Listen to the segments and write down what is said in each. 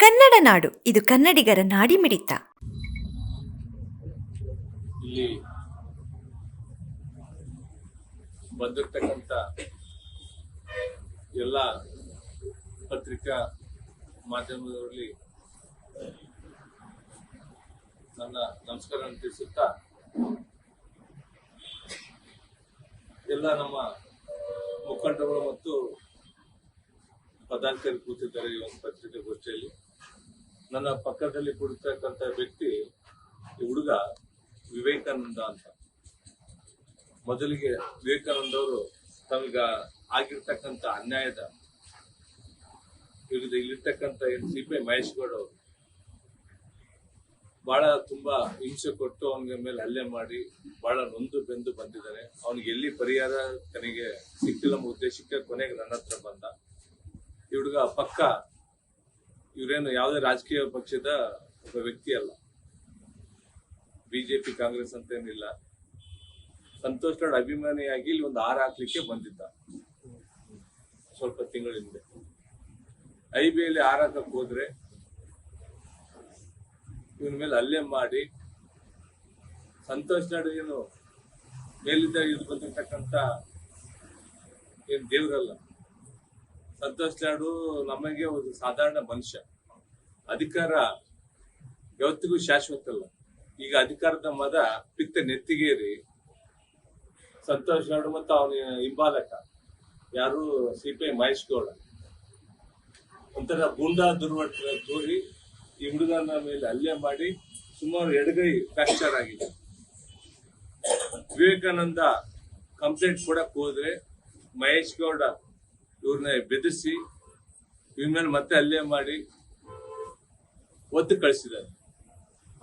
ಕನ್ನಡ ನಾಡು. ಇದು ಕನ್ನಡಿಗರ ನಾಡಿಮಿಡಿತ ಇಲ್ಲಿ ಬಂದಿರ್ತಕ್ಕಂಥ ಎಲ್ಲ ಪತ್ರಿಕಾ ಮಾಧ್ಯಮದಲ್ಲಿ ನನ್ನ ನಮಸ್ಕಾರ ತಿಳಿಸುತ್ತಾ ಎಲ್ಲ ನಮ್ಮ ಮುಖಂಡಗಳು ಮತ್ತು ಪದಾಧಿಕಾರಿ ಕೂತಿದ್ದಾರೆ ಈ ಒಂದು ಪತ್ರಿಕಾಗೋಷ್ಠಿಯಲ್ಲಿ ನನ್ನ ಪಕ್ಕದಲ್ಲಿ ಕುಳಿತಕ್ಕಂಥ ವ್ಯಕ್ತಿ, ಈ ಹುಡುಗ ವಿವೇಕಾನಂದ ಅಂತ. ಮೊದಲಿಗೆ ವಿವೇಕಾನಂದ ಅವರು ತಮಗ ಆಗಿರ್ತಕ್ಕಂಥ ಅನ್ಯಾಯದ ವಿರುದ್ಧ ಇಲ್ಲಿರ್ತಕ್ಕಂಥ ಸಿ ಪಿ ಮಹೇಶ್ ಗೌಡ ಅವರು ಬಹಳ ತುಂಬಾ ಹಿಂಸೆ ಕೊಟ್ಟು ಅವನಿಗೆ ಮೇಲೆ ಹಲ್ಲೆ ಮಾಡಿ ಬಹಳ ನೊಂದು ಬೆಂದು ಬಂದಿದ್ದಾನೆ ಅವನಿಗೆ ಎಲ್ಲಿ ಪರಿಹಾರ ತನಗೆ ಸಿಕ್ಕಿಲ್ಲ ಉದ್ದೇಶಕ್ಕೆ ಕೊನೆಗೆ ನನ್ನ ಹತ್ರ ಬಂದ. ಈ ಹುಡುಗ ಪಕ್ಕ ಇವರೇನು ಯಾವುದೇ ರಾಜಕೀಯ ಪಕ್ಷದ ಒಬ್ಬ ವ್ಯಕ್ತಿ ಅಲ್ಲ. ಬಿಜೆಪಿ, ಕಾಂಗ್ರೆಸ್ ಅಂತ ಏನಿಲ್ಲ ಸಂತೋಷ್ ಲಾಡ್ ಅಭಿಮಾನಿಯಾಗಿ ಇಲ್ಲಿ ಒಂದು ಆರ ಹಾಕ್ಲಿಕ್ಕೆ ಬಂದಿದ್ದ. ಸ್ವಲ್ಪ ತಿಂಗಳ ಹಿಂದೆ. ಐ ಬಿ ಎಲ್ಲಿ ಆರ ಹಾಕಕ್ ಹೋದ್ರೆ ಇವನ ಮೇಲೆ ಹಲ್ಲೆ ಮಾಡಿ ಸಂತೋಷ್ ನಾಡ್ ಏನು ಮೇಲಿದ್ದ ಇದು ಬಂದಿರ್ತಕ್ಕಂಥ ಏನು ದೇವ್ರಲ್ಲ. ಸಂತೋಷ್ ಲಾಡು ನಮಗೆ ಒಂದು ಸಾಧಾರಣ ಮನುಷ್ಯ. ಅಧಿಕಾರ ಯಾವತ್ತಿಗೂ ಶಾಶ್ವತ ಅಲ್ಲ. ಈಗ ಅಧಿಕಾರದ ಮದ ಪಿತ್ತ ನೆತ್ತಿಗೇರಿ ಸಂತೋಷ್ ಲಾಡು ಮತ್ತು ಅವನ ಹಿಂಬಾಲಕ ಯಾರು? C P I Mahesh Gowda. ಒಂಥರ ಗೂಂಡಾ ದುರ್ವಟನೆ ತೋರಿ ಈ ಹುಡುಗನ ಮೇಲೆ ಹಲ್ಲೆ ಮಾಡಿ ಸುಮಾರು ಎಡಗೈ ಫ್ರಾಕ್ಚರ್ ಆಗಿದೆ. ವಿವೇಕಾನಂದ ಕಂಪ್ಲೇಂಟ್ ಕೊಡಕ್ ಹೋದ್ರೆ ಮಹೇಶ್ ಗೌಡ ಇವ್ರನ್ನ ಬೆದರಿಸಿ ಇವ್ರ ಮತ್ತೆ ಅಲ್ಲೇ ಮಾಡಿ ಒತ್ತು ಕಳಿಸಿದ್ದಾರೆ.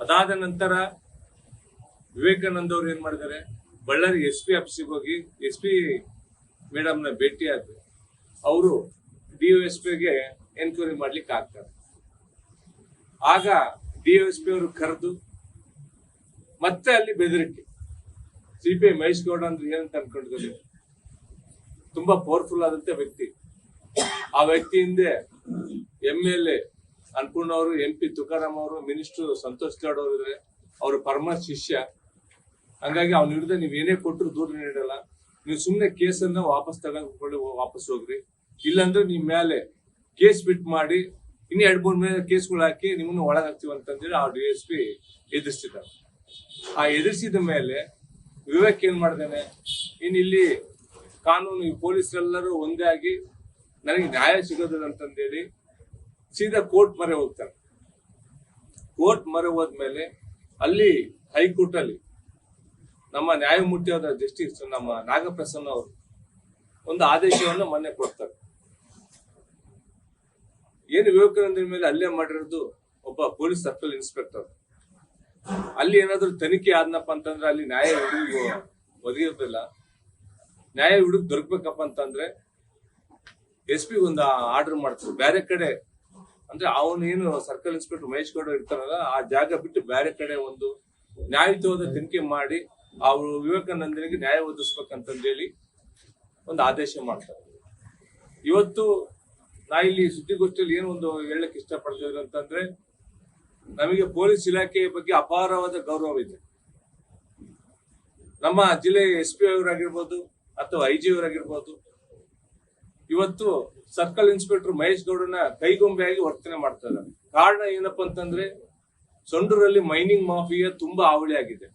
ಅದಾದ ನಂತರ ವಿವೇಕಾನಂದ ಅವ್ರು ಏನ್ ಮಾಡಿದ್ದಾರೆ? ಬಳ್ಳಾರಿ ಎಸ್ ಪಿ ಆಫೀಸಿಗೆ ಹೋಗಿ ಎಸ್ ಪಿ ಮೇಡಮ್ನ ಭೇಟಿ ಆದ್ರು ಅವರು ಡಿ ಎಸ್ ಪಿಗೆ ಎನ್ಕ್ವೈರಿ ಮಾಡ್ಲಿಕ್ಕೆ ಆಗ್ತಾರೆ. ಆಗ ಡಿ ಎಸ್ ಪಿ ಅವರು ಕರೆದು ಮತ್ತೆ ಅಲ್ಲಿ ಬೆದರಿಕೆ. C P I Mahesh Gowda ಅಂದ್ರೆ ಏನಂತ ಅನ್ಕೊಂಡಿದ್ದಾರೆ ತುಂಬಾ ಪವರ್ಫುಲ್ ಆದಂತ ವ್ಯಕ್ತಿ. ಆ ವ್ಯಕ್ತಿ ಹಿಂದೆ ಎಂ ಎಲ್ ಎ ಅನ್ಪೂರ್ಣ ಅವರು ಎಂ ಪಿ ತುಕಾರಾಮ್ ಅವರು ಮಿನಿಸ್ಟರ್ ಸಂತೋಷ್ ಗೌಡ್ ಅವರು ಇದ್ರೆ ಅವ್ರ ಪರಮ ಶಿಷ್ಯ. ಹಂಗಾಗಿ ಅವ್ನ ಹಿಡಿದ ನೀವ್ ಏನೇ ಕೊಟ್ಟರು ದೂರ ನೀಡಲ್ಲ. ನೀವು ಸುಮ್ನೆ ಕೇಸನ್ನ ವಾಪಸ್ ತಗೊಂಡ್ಕೊಳ್ಳಿ ವಾಪಸ್ ಹೋಗ್ರಿ. ಇಲ್ಲಾಂದ್ರೆ ನಿಮ್ ಮೇಲೆ ಕೇಸ್ ಬಿಟ್ ಮಾಡಿ, ಇನ್ನು ಎರಡ್ ಮೂರ್ ಮೇಲೆ ಕೇಸ್ಗಳು ಹಾಕಿ ನಿಮ್ಮನ್ನ ಹಾಕ್ತಿವಿ ಅಂತಂದೇಳಿ ಆ ಡಿ ಎಸ್ ಪಿ ಎದುರಿಸಿದ ಆ ಎದುರಿಸಿದ ಮೇಲೆ ವಿವೇಕ್ ಏನ್ ಮಾಡ್ದೇನೆ, ಇನ್ ಇಲ್ಲಿ ಕಾನೂನು ಪೊಲೀಸರೆಲ್ಲರೂ ಒಂದೇ ಆಗಿ ನನಗೆ ನ್ಯಾಯ ಸಿಗೋದಿಲ್ಲ ಅಂತಂದೇಳಿ ಸೀದಾ ಕೋರ್ಟ್ ಮೊರೆ ಹೋಗ್ತಾರೆ. ಕೋರ್ಟ್ ಮೊರೆ ಹೋದ್ಮೇಲೆ ಅಲ್ಲಿ ಹೈಕೋರ್ಟ್ ಅಲ್ಲಿ ನಮ್ಮ ನ್ಯಾಯಮೂರ್ತಿಯಾದ ಜಸ್ಟಿಸ್ ನಮ್ಮ ನಾಗಪ್ರಸನ್ನ ಅವರು ಒಂದು ಆದೇಶವನ್ನು ಮೊನ್ನೆ ಕೊಡ್ತಾರೆ. ಏನು ವಿವೇಕಾನಂದ ಮೇಲೆ ಅಲ್ಲೇ ಮಾಡಿರೋದು ಒಬ್ಬ ಪೊಲೀಸ್ ಸರ್ಕಲ್ ಇನ್ಸ್ಪೆಕ್ಟರ್. ಅಲ್ಲಿ ಏನಾದ್ರೂ ತನಿಖೆ ಆದ್ನಪ್ಪ ಅಂತಂದ್ರೆ ಅಲ್ಲಿ ನ್ಯಾಯ ಒದಗಿರೋದಿಲ್ಲ. ನ್ಯಾಯ ಹುಡುಗ ದೊರಕ್ಬೇಕಪ್ಪ ಅಂತಂದ್ರೆ ಎಸ್ ಪಿ ಒಂದು ಆರ್ಡರ್ ಮಾಡ್ತಾರೆ. ಬೇರೆ ಕಡೆ ಅಂದ್ರೆ ಅವನೇನು ಸರ್ಕಲ್ ಇನ್ಸ್ಪೆಕ್ಟರ್ ಮಹೇಶ್ ಗೌಡ ಇರ್ತಾರಲ್ಲ, ಆ ಜಾಗ ಬಿಟ್ಟು ಬೇರೆ ಕಡೆ ಒಂದು ನ್ಯಾಯಯುತವಾದ ತನಿಖೆ ಮಾಡಿ ಅವರು ವಿವೇಕಾನಂದನಿಗೆ ನ್ಯಾಯ ಒದಗಿಸ್ಬೇಕಂತಂದೇಳಿ ಒಂದು ಆದೇಶ ಮಾಡ್ತಾರೆ. ಇವತ್ತು ನಾ ಇಲ್ಲಿ ಸುದ್ದಿಗೋಷ್ಠಿಯಲ್ಲಿ ಏನು ಒಂದು ಹೇಳಕ್ ಇಷ್ಟಪಡ್ತಿದ್ರು ಅಂತಂದ್ರೆ, ನಮಗೆ ಪೊಲೀಸ್ ಇಲಾಖೆಯ ಬಗ್ಗೆ ಅಪಾರವಾದ ಗೌರವ ಇದೆ. ನಮ್ಮ ಜಿಲ್ಲೆ ಎಸ್ ಪಿ ಅವರಾಗಿರ್ಬೋದು ಅಥವಾ ಐ ಜಿ ಅವರಾಗಿರ್ಬೋದು. ಇವತ್ತು ಸರ್ಕಲ್ ಇನ್ಸ್ಪೆಕ್ಟರ್ ಮಹೇಶ್ ಗೌಡನ ಕೈಗೊಂಬೆಯಾಗಿ ವರ್ತನೆ ಮಾಡ್ತಾ ಇದ್ದಾರೆ. ಕಾರಣ ಏನಪ್ಪಾ ಅಂತಂದ್ರೆ, ಸೊಂಡೂರಲ್ಲಿ ಮೈನಿಂಗ್ ಮಾಫಿಯಾ ತುಂಬಾ ಹಾವಳಿ ಆಗಿದೆ.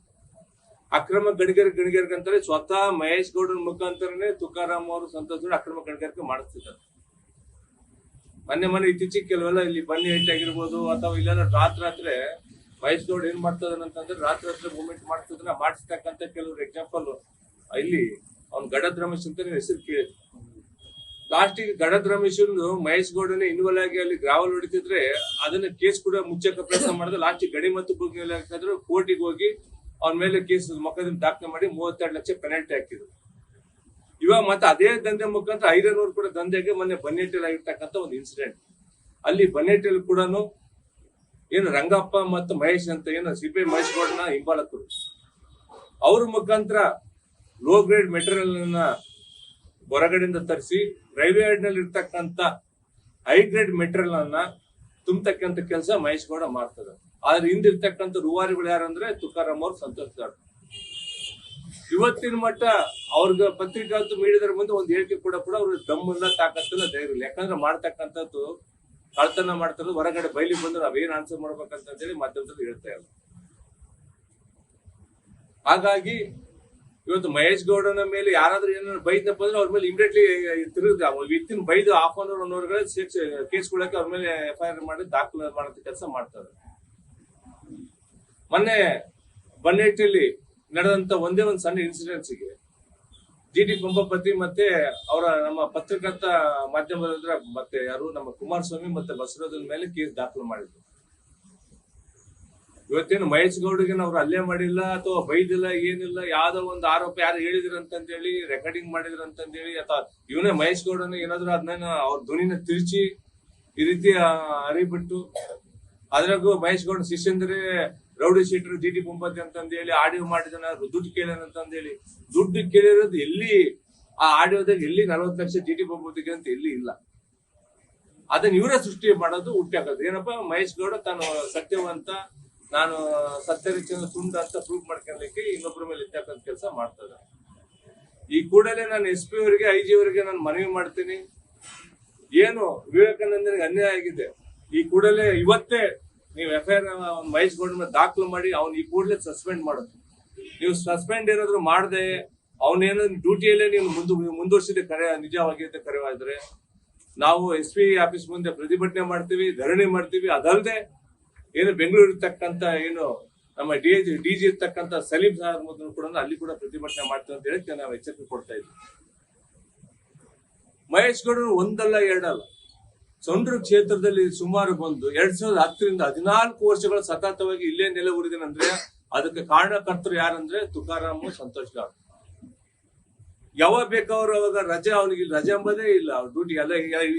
ಅಕ್ರಮ ಗಣಿಗಾರಿಕೆ ಗಣಿಗಾರಿಕೆ ಅಂತಾರೆ, ಸ್ವತಃ ಮಹೇಶ್ ಗೌಡನ ಮುಖಾಂತರನೇ ತುಕಾರಾಮ್ ಅವರು, ಸಂತೋಷ ಅಕ್ರಮ ಗಣಿಗಾರಿಕೆ ಮಾಡಿಸ್ತಿದ್ದಾರೆ. ಮೊನ್ನೆ ಮೊನ್ನೆ ಇತ್ತೀಚೆಗೆ ಕೆಲವೆಲ್ಲ ಇಲ್ಲಿ ಬನ್ನಿ ಹೈಟ್ ಆಗಿರ್ಬೋದು, ಅಥವಾ ಇಲ್ಲೆಲ್ಲ ರಾತ್ರಿ ರಾತ್ರಿ ಮಹೇಶ್ ಗೌಡ್ ಏನ್ ಮಾಡ್ತಾ ಅಂತಂದ್ರೆ ರಾತ್ರಿ ರಾತ್ರಿ ಮೂವ್ಮೆಂಟ್ ಮಾಡ್ತಿದ್ರೆ ಮಾಡಿಸ್ತಕ್ಕಂತ ಕೆಲವರು ಎಕ್ಸಾಂಪಲ್ ಇಲ್ಲಿ ಅವ್ನ್ ಗಡದ್ ರಮೇಶ್ ಅಂತ ಹೆಸರು ಕೇಳಿದ್ರು ಲಾಸ್ಟಿಗೆ ಗಡದ್ ರಮೇಶ್ ಮಹೇಶ್ ಗೌಡನೇ ಇನ್ವಾಲ್ವ್ ಆಗಿ ಅಲ್ಲಿ ಗ್ರಾವಲ್ ಹೊಡಿತಿದ್ರೆ ಅದನ್ನ ಕೇಸ್ ಕೂಡ ಮುಚ್ಚಕ್ಕೆ ಪ್ರಯತ್ನ ಮಾಡಿದ್ರೆ ಲಾಸ್ಟ್ ಗಡಿ ಮತ್ತು ಹಾಕಿದ್ರು, ಕೋರ್ಟಿಗೆ ಹೋಗಿ ಅವನ ಮೇಲೆ ಕೇಸ್ ಮೊಕದ್ದಮೆ ದಾಖಲೆ ಮಾಡಿ ಮೂವತ್ತೆರಡು ಲಕ್ಷ ಪೆನಾಲ್ಟಿ ಹಾಕಿದ್ರು. ಇವಾಗ ಮತ್ತೆ ಅದೇ ದಂಧೆ ಮುಖಾಂತರ ಐರನೂರು ಕೂಡ ದಂಧೆಗೆ ಮೊನ್ನೆ ಬನ್ನೇಟಲ್ ಆಗಿರ್ತಕ್ಕಂಥ ಒಂದು ಇನ್ಸಿಡೆಂಟ್ ಅಲ್ಲಿ ಬನ್ನೇಟಲ್ ಕೂಡ ಏನು ರಂಗಪ್ಪ ಮತ್ತು ಮಹೇಶ್ ಅಂತ ಏನು ಸಿಪಿಐ ಮಹೇಶ್ ಗೌಡನ ಹಿಂಬಾಲಕರು ಅವ್ರ ಮುಖಾಂತರ ಲೋ ಗ್ರೇಡ್ ಮೆಟೀರಿಯಲ್ ಅನ್ನ ಹೊರಗಡೆಯಿಂದ ತರಿಸಿ ರೈಲ್ವೆ ನಲ್ಲಿ ಇರ್ತಕ್ಕಂತ ಹೈ ಗ್ರೇಡ್ ಮೆಟೀರಿಯಲ್ ಅನ್ನ ತುಂಬತಕ್ಕಂತ ಕೆಲಸ ಮಹೇಶ್ ಗೌಡ ಮಾಡ್ತಾರೆ ಆದ್ರೆ ಹಿಂದಿರ್ತಕ್ಕಂಥ ರೂವಾರಿಗಳು ಯಾರಂದ್ರೆ ತುಕಾರಾಮ್ ಅವ್ರು, ಸಂತೋಷ್ ಇವತ್ತಿನ ಮಟ್ಟ ಅವ್ರಿಗೆ ಪತ್ರಿಕಾಂತ ಮೀಡಿಯಾದ್ರ ಮುಂದೆ ಒಂದು ಹೇಳಿಕೆ ಕೂಡ ಕೂಡ ಅವ್ರ ದಮ್ಮನ್ನ ತಾಕತ್ತಿಲ್ಲ ಧೈರ್ಯ ಇಲ್ಲ ಯಾಕಂದ್ರೆ ಮಾಡ್ತಕ್ಕಂಥದ್ದು ಕಳ್ತನ ಮಾಡ್ತಾರೆ ಹೊರಗಡೆ ಬೈಲಿ ಬಂದ್ರೆ ನಾವೇನ್ ಆನ್ಸರ್ ಮಾಡ್ಬೇಕಂತ ಹೇಳಿ ಮಾಧ್ಯಮದಲ್ಲಿ ಹೇಳ್ತಾ ಇಲ್ಲ. ಹಾಗಾಗಿ ಇವತ್ತು ಮಹೇಶ್ ಗೌಡನ ಮೇಲೆ ಯಾರಾದ್ರೂ ಏನಾದ್ರು ಬೈದಪ್ಪ ಅಂದ್ರೆ ಅವ್ರ ಮೇಲೆ ಇಮಿಡಿಯೇಟ್ಲಿ ತಿರುಗಿ ವಿತಿನ್ ಬೈದು half an hour one case ಕೊಡಕ್ಕೆ ಅವ್ರ ಮೇಲೆ ಎಫ್ ಐ ಆರ್ ಮಾಡಿ ದಾಖಲೆ ಮಾಡೋ ಕೆಲಸ ಮಾಡ್ತಾರೆ. ಮೊನ್ನೆ ಬನ್ನೇಟಿಯಲ್ಲಿ ನಡೆದಂತ ಒಂದೇ ಒಂದು ಸಣ್ಣ ಇನ್ಸಿಡೆನ್ಸ್ಗೆ ಜಿ ಡಿ ಮತ್ತೆ ಅವರ ನಮ್ಮ ಪತ್ರಕರ್ತ ಮಾಧ್ಯಮದ ಮತ್ತೆ ಯಾರು, ನಮ್ಮ ಕುಮಾರಸ್ವಾಮಿ ಮತ್ತೆ ಬಸವರಾಜನ್ ಮೇಲೆ ಕೇಸ್ ದಾಖಲು ಮಾಡಿದ್ರು. ಇವತ್ತೇನು ಮಹೇಶ್ ಗೌಡಿಗೆ ಅವ್ರು ಅಲ್ಲೇ ಮಾಡಿಲ್ಲ ಅಥವಾ ಬೈದಿಲ್ಲ, ಏನಿಲ್ಲ, ಯಾವ್ದೋ ಒಂದು ಆರೋಪ ಯಾರು ಹೇಳಿದ್ರ ಅಂತಂದೇಳಿ ರೆಕಾರ್ಡಿಂಗ್ ಮಾಡಿದ್ರ ಅಂತಂದೇಳಿ ಅಥವಾ ಇವನೇ ಮಹೇಶ್ ಗೌಡನ ಏನಾದ್ರು ಅದನ್ನ ಅವ್ರ ಧ್ವನಿನ ತಿರುಚಿ ಈ ರೀತಿ ಅರಿಬಿಟ್ಟು ಅದ್ರಾಗೂ ಮಹೇಶ್ ಗೌಡ ಶಿಷ್ಯಂದ್ರೆ ರೌಡಿ ಶೀಟ್ರು ಜಿ ಟಿ ಪಂಪತಿ ಅಂತಂದೇಳಿ ಆಡಿಯೋ ಮಾಡಿದನ ದುಡ್ಡು ಕೇಳ್ಯಾನ ಅಂತಂದೇಳಿ ದುಡ್ಡು ಕೇಳಿರೋದು ಎಲ್ಲಿ? ಆ ಆಡಿಯೋದಾಗ ಎಲ್ಲಿ ನಲವತ್ತು ಲಕ್ಷ ಜಿ ಟಿ ಪಂಪತಿಗೆ ಅಂತ ಎಲ್ಲಿ ಇಲ್ಲ. ಅದನ್ನ ಇವರೇ ಸೃಷ್ಟಿ ಮಾಡೋದು ಹುಟ್ಟಾಕೋದು. ಏನಪ್ಪ? ಮಹೇಶ್ ಗೌಡ ತಾನು ಸತ್ಯವಂತ ನಾನು ಸತ್ಯರಿಚನ ಸುಂದ ಅಂತ ಪ್ರೂವ್ ಮಾಡ್ಕೊಳ್ಲಿಕ್ಕೆ ಇನ್ನೊಬ್ಬರ ಮೇಲೆ ಇರ್ತಕ್ಕಂಥ ಕೆಲಸ ಮಾಡ್ತದ. ಈ ಕೂಡಲೇ ನಾನು ಎಸ್ ಪಿ ಅವರಿಗೆ ಐ ಜಿ ಅವರಿಗೆ ನಾನು ಮನವಿ ಮಾಡ್ತೀನಿ. ಏನು ವಿವೇಕಾನಂದನಿಗೆ ಅನ್ಯಾಯ ಆಗಿದೆ. ಈ ಕೂಡಲೇ ಇವತ್ತೇ ನೀವು ಎಫ್ ಐ ಆರ್ ಮಹೇಶ್ ದಾಖಲು ಮಾಡಿ ಅವ್ನು ಈ ಕೂಡಲೇ ಸಸ್ಪೆಂಡ್ ಮಾಡೋದು. ನೀವು ಸಸ್ಪೆಂಡ್ ಏನಾದ್ರು ಮಾಡದೆ ಅವನೇನೋ ಡ್ಯೂಟಿಯಲ್ಲೇ ನೀವು ಮುಂದು, ಮುಂದುವರಿಸಿದ ಕರೆ ನಿಜವಾಗಿದೆ ಕರೆವಾದ್ರೆ ನಾವು ಎಸ್ ಪಿ ಆಫೀಸ್ ಮುಂದೆ ಪ್ರತಿಭಟನೆ ಮಾಡ್ತೀವಿ, ಧರಣಿ ಮಾಡ್ತೀವಿ ಅದಲ್ಲದೆ ಏನು ಬೆಂಗಳೂರು ಇರ್ತಕ್ಕಂತ ಏನು ನಮ್ಮ ಡಿ ಡಿ ಜಿ ಇರ್ತಕ್ಕಂತ ಸಲೀಂ ಸಾಹೇಬ್ ಮೊದಲು ಕೂಡ ಅಲ್ಲಿ ಕೂಡ ಪ್ರತಿಭಟನೆ ಮಾಡ್ತೀವಿ ಅಂತ ಹೇಳಿ ನಾವು ಎಚ್ಚರಿಕೆ ಕೊಡ್ತಾ ಇದ್ವಿ. ಮಹೇಶ್ ಗೌಡರು ಒಂದಲ್ಲ ಎರಡಲ್ಲ. ಸೊಂಡ್ರು ಕ್ಷೇತ್ರದಲ್ಲಿ ಸುಮಾರು ಬಂದು ಎರಡ್ ಸಾವಿರದ ಹತ್ತರಿಂದ ಹದಿನಾಲ್ಕು ವರ್ಷಗಳ ಸತತವಾಗಿ ಇಲ್ಲೇ ನೆಲೆ ಊರಿದನಂದ್ರೆ ಅದಕ್ಕೆ ಕಾರಣಕರ್ತರು ಯಾರಂದ್ರೆ ತುಕಾರಾಮ್, ಸಂತೋಷ್ ಗೌಡ್ ಯಾವಾಗ ಬೇಕಾದ್ರೂ ಅವಾಗ ರಜೆ, ಅವನಿಗೆ ರಜೆ ಎಂಬುದೇ ಇಲ್ಲ. ಡ್ಯೂಟಿ ಎಲ್ಲ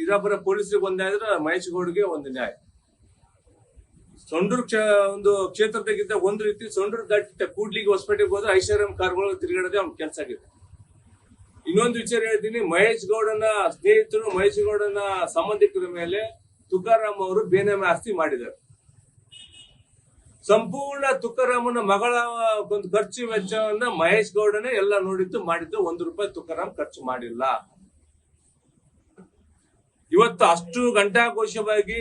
ಇರಬ್ಬರ ಪೊಲೀಸರಿಗೆ ಒಂದಾದ್ರೆ ಮಹೇಶ್ ಗೌಡ್ಗೆ ಒಂದು ನ್ಯಾಯ. ಸೊಂಡೂರು ಒಂದು ಕ್ಷೇತ್ರದಾಗಿದ್ದ ಒಂದ್ ರೀತಿ ಸೊಂಡೂರು ದಾಟಿದ್ದ ಕೂಡ್ಲಿಗೆ ಹೊಸಪೇಟೆಗೆ ಹೋದ್ರೆ ಐಶ್ವರ್ಯಂ ಕಾರ್ಗಳು ತಿರುಗಾಡೋದೇ ಅವ್ನ ಕೆಲಸ ಆಗಿದೆ ಇನ್ನೊಂದು ವಿಚಾರ ಹೇಳ್ತೀನಿ, ಮಹೇಶ್ ಗೌಡನ ಸ್ನೇಹಿತರು, ಮಹೇಶ್ ಗೌಡನ ಸಂಬಂಧಿಕರ ಮೇಲೆ ತುಕಾರಾಮ್ ಅವರು ಬೇನಾಮಿ ಆಸ್ತಿ ಮಾಡಿದ್ದಾರೆ. ಸಂಪೂರ್ಣ ತುಕಾರಾಮನ ಮಗಳ ಒಂದು ಖರ್ಚು ವೆಚ್ಚವನ್ನ ಮಹೇಶ್ ಗೌಡನೇ ಎಲ್ಲ ನೋಡಿದ್ದು, ಮಾಡಿದ್ದು ಒಂದು ರೂಪಾಯಿ ತುಕಾರಾಮ್ ಖರ್ಚು ಮಾಡಿಲ್ಲ. ಇವತ್ತು ಅಷ್ಟು ಗಂಟಾಘೋಷವಾಗಿ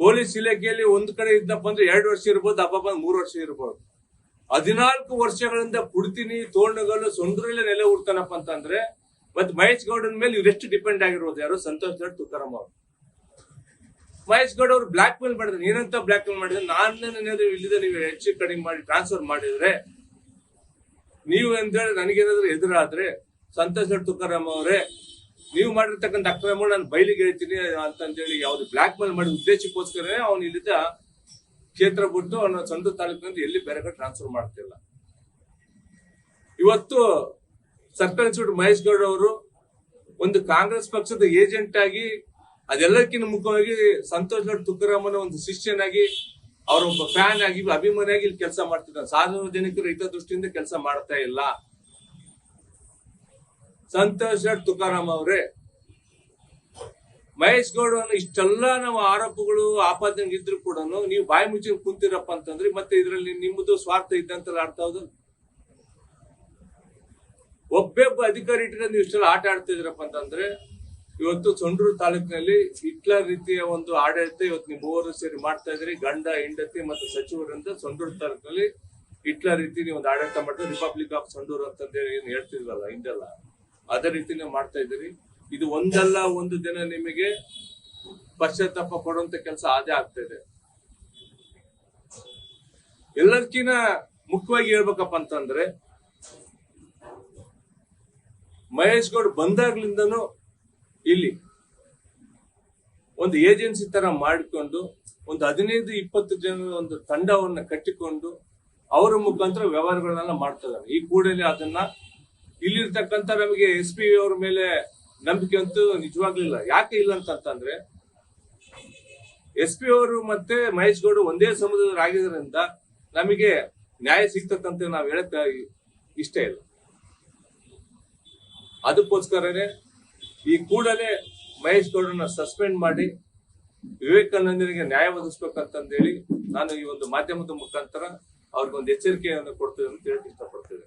ಪೊಲೀಸ್ ಇಲಾಖೆಯಲ್ಲಿ ಒಂದ್ ಕಡೆ ಇದ್ದಪ್ಪ ಅಂದ್ರೆ ಎರಡು ವರ್ಷ ಇರ್ಬೋದು, ಹಬ್ಬ ಮೂರು ವರ್ಷ ಇರ್ಬೋದು. ಹದಿನಾಲ್ಕು ವರ್ಷಗಳಿಂದ ಕುಡ್ತೀನಿ ತೋರಣಗಳು ಸೊಂಡ್ರಲ್ಲೇ ನೆಲೆ ಉಡ್ತಾನಪ್ಪ ಅಂತಂದ್ರೆ, ಮತ್ತೆ ಮಹೇಶ್ ಗೌಡನ್ ಮೇಲೆ ಇವ್ರೆಷ್ಟು ಡಿಪೆಂಡ್ ಆಗಿರೋದು ಯಾರು? ಸಂತೋಷ್ ಗೌಡ್ ತುಕಾರಾಮ್ ಅವರು. ಮಹೇಶ್ ಗೌಡ ಅವರು ಬ್ಲಾಕ್ ಮೇಲ್ ಮಾಡಿದ್ರೆ. ನೀನಂತ ಬ್ಲಾಕ್ ಮೇಲ್ ಮಾಡಿದ್ರೆ ನಾನೇನಾದ್ರು ಇಲ್ಲಿದೆ, ನೀವು ಹೆಚ್ಚು ಕಡಿಮೆ ಮಾಡಿ ಟ್ರಾನ್ಸ್ಫರ್ ಮಾಡಿದ್ರೆ, ನೀವು ಅಂತ ಹೇಳಿ ನನಗೇನಾದ್ರೂ ಎದುರಾದ್ರೆ ಸಂತೋಷ್ ಗೌಡ್ ತುಕಾರಾಮ್ ಅವರೇ ನೀವು ಮಾಡಿರ್ತಕ್ಕಂಥ ಅಕ್ರಮ ನಾನು ಬಯಲಿಗೆ ಹೇಳ್ತೀನಿ ಅಂತಂದೇಳಿ ಯಾವ್ದು ಬ್ಲಾಕ್ ಮೇಲ್ ಮಾಡಿ ಉದ್ದೇಶಕ್ಕೋಸ್ಕರ ಅವ್ನು ಇಲ್ಲಿದ್ದ ಕ್ಷೇತ್ರ ಬಿಟ್ಟು ಅವನ ಸ್ವಂತ ತಾಲೂಕಿನಿಂದ ಎಲ್ಲಿ ಬೇರೆ ಕಡೆ ಟ್ರಾನ್ಸ್ಫರ್ ಮಾಡ್ತಿಲ್ಲ. ಇವತ್ತು ಸರ್ಕಲ್ ಇನ್ಸ್ಟಿಟ್ಯೂಟ್ ಮಹೇಶ್ ಗೌಡ ಅವರು ಒಂದು ಕಾಂಗ್ರೆಸ್ ಪಕ್ಷದ ಏಜೆಂಟ್ ಆಗಿ ಅದೆಲ್ಲಕ್ಕಿಂತ ಮುಖ್ಯವಾಗಿ ಸಂತೋಷ್ ಗೌಡ ತುಕಾರಾಮನ ಒಂದು ಶಿಷ್ಯನಾಗಿ ಅವರ ಒಬ್ಬ ಫ್ಯಾನ್ ಆಗಿ ಅಭಿಮಾನಿಯಾಗಿ ಇಲ್ಲಿ ಕೆಲಸ ಮಾಡ್ತಿದ್ದಾರೆ. ಸಾರ್ವಜನಿಕರು ಹಿತದೃಷ್ಟಿಯಿಂದ ಕೆಲಸ ಮಾಡ್ತಾ ಇಲ್ಲ. ಸಂತೋಷ್ ತುಕಾರಾಮ್ ಅವರೇ. ಮಹೇಶ್ ಗೌಡನ ಇಷ್ಟೆಲ್ಲ ನಾವು ಆರೋಪಗಳು ಆಪಾದನೆ ಇದ್ರು ಕೂಡ ನೀವು ಬಾಯಿ ಮುಚ್ಚಿ ಕುಂತಿರಪ್ಪ ಅಂತಂದ್ರೆ ಮತ್ತೆ ಇದರಲ್ಲಿ ನಿಮ್ಮದು ಸ್ವಾರ್ಥ ಇದ್ದಂತ ಅರ್ಥ ಹೌದು? ಒಬ್ಬೊಬ್ಬ ಅಧಿಕಾರಿ ಇಟ್ಟರೆ ನೀವು ಇಷ್ಟೆಲ್ಲ ಆಟ ಆಡ್ತಿದ್ರಪ್ಪ ಅಂತಂದ್ರೆ ಇವತ್ತು ಸೊಂಡೂರು ತಾಲೂಕಿನಲ್ಲಿ ಹಿಟ್ಲರ್ ರೀತಿಯ ಒಂದು ಆಡಳಿತ ಇವತ್ತು ನೀವು ಮೂವರು ಸೇರಿ ಮಾಡ್ತಾ ಇದ್ರಿ ಗಂಡ, ಹೆಂಡತಿ ಮತ್ತು ಸಚಿವರಂತ ಸೊಂಡೂರು ತಾಲೂಕಿನಲ್ಲಿ ಹಿಟ್ಲರ್ ರೀತಿ ನೀವು ಒಂದು ಆಡಳಿತ ಮಾಡಿದ್ರೆ ರಿಪಬ್ಲಿಕ್ ಆಫ್ ಸೊಂಡೂರು ಅಂತಂದೇಳಿ ಏನು ಹೇಳ್ತಿದ್ರಲ್ಲ, ಹಿಂದೆಲ್ಲ. ಅದೇ ರೀತಿನೇ ಮಾಡ್ತಾ ಇದ್ದೀರಿ. ಇದು ಒಂದಲ್ಲ ಒಂದು ದಿನ ನಿಮಗೆ ಪಶ್ಚಾತ್ತಾಪ ಕೊಡುವಂತ ಕೆಲಸ ಅದೇ ಆಗ್ತಾ ಇದೆ. ಎಲ್ಲದಕ್ಕಿಂತ ಮುಖ್ಯವಾಗಿ ಹೇಳ್ಬೇಕಪ್ಪ ಅಂತಂದ್ರೆ, ಮಹೇಶ್ ಗೌಡ್ ಇಲ್ಲಿ ಒಂದು ಏಜೆನ್ಸಿ ತರ ಮಾಡಿಕೊಂಡು, ಒಂದು ಹದಿನೈದು, ಇಪ್ಪತ್ತು ಜನ ಒಂದು ತಂಡವನ್ನ ಕಟ್ಟಿಕೊಂಡು, ಅವರ ಮುಖಾಂತರ ವ್ಯವಹಾರಗಳನ್ನೆಲ್ಲ ಮಾಡ್ತಿದ್ದಾರೆ ಈ ಕೂಡಲೇ ಅದನ್ನ ಇಲ್ಲಿರ್ತಕ್ಕಂಥ ನಮಗೆ ಎಸ್ ಪಿ ಅವ್ರ ಮೇಲೆ ನಂಬಿಕೆ ಅಂತೂ ನಿಜವಾಗ್ಲಿಲ್ಲ. ಯಾಕೆ ಇಲ್ಲ ಅಂತಂದ್ರೆ ಎಸ್ ಪಿ ಅವರು ಮತ್ತೆ ಮಹೇಶ್ ಗೌಡ ಒಂದೇ ಸಮುದ್ರದಾಗಿದ್ದರಿಂದ ನಮಗೆ ನ್ಯಾಯ ಸಿಗ್ತಕ್ಕಂತ ನಾವು ಹೇಳಕ್ ಇಷ್ಟ ಇಲ್ಲ. ಅದಕ್ಕೋಸ್ಕರನೇ ಈ ಕೂಡಲೇ ಮಹೇಶ್ ಗೌಡನ ಸಸ್ಪೆಂಡ್ ಮಾಡಿ ವಿವೇಕಾನಂದನಿಗೆ ನ್ಯಾಯ ಒದಗಿಸ್ಬೇಕಂತಂದೇಳಿ ನಾನು ಈ ಒಂದು ಮಾಧ್ಯಮದ ಮುಖಾಂತರ ಅವ್ರಿಗೊಂದು ಎಚ್ಚರಿಕೆಯನ್ನು ಕೊಡ್ತೇವೆ ಅಂತ ಹೇಳಿ ಇಷ್ಟಪಡ್ತೇನೆ.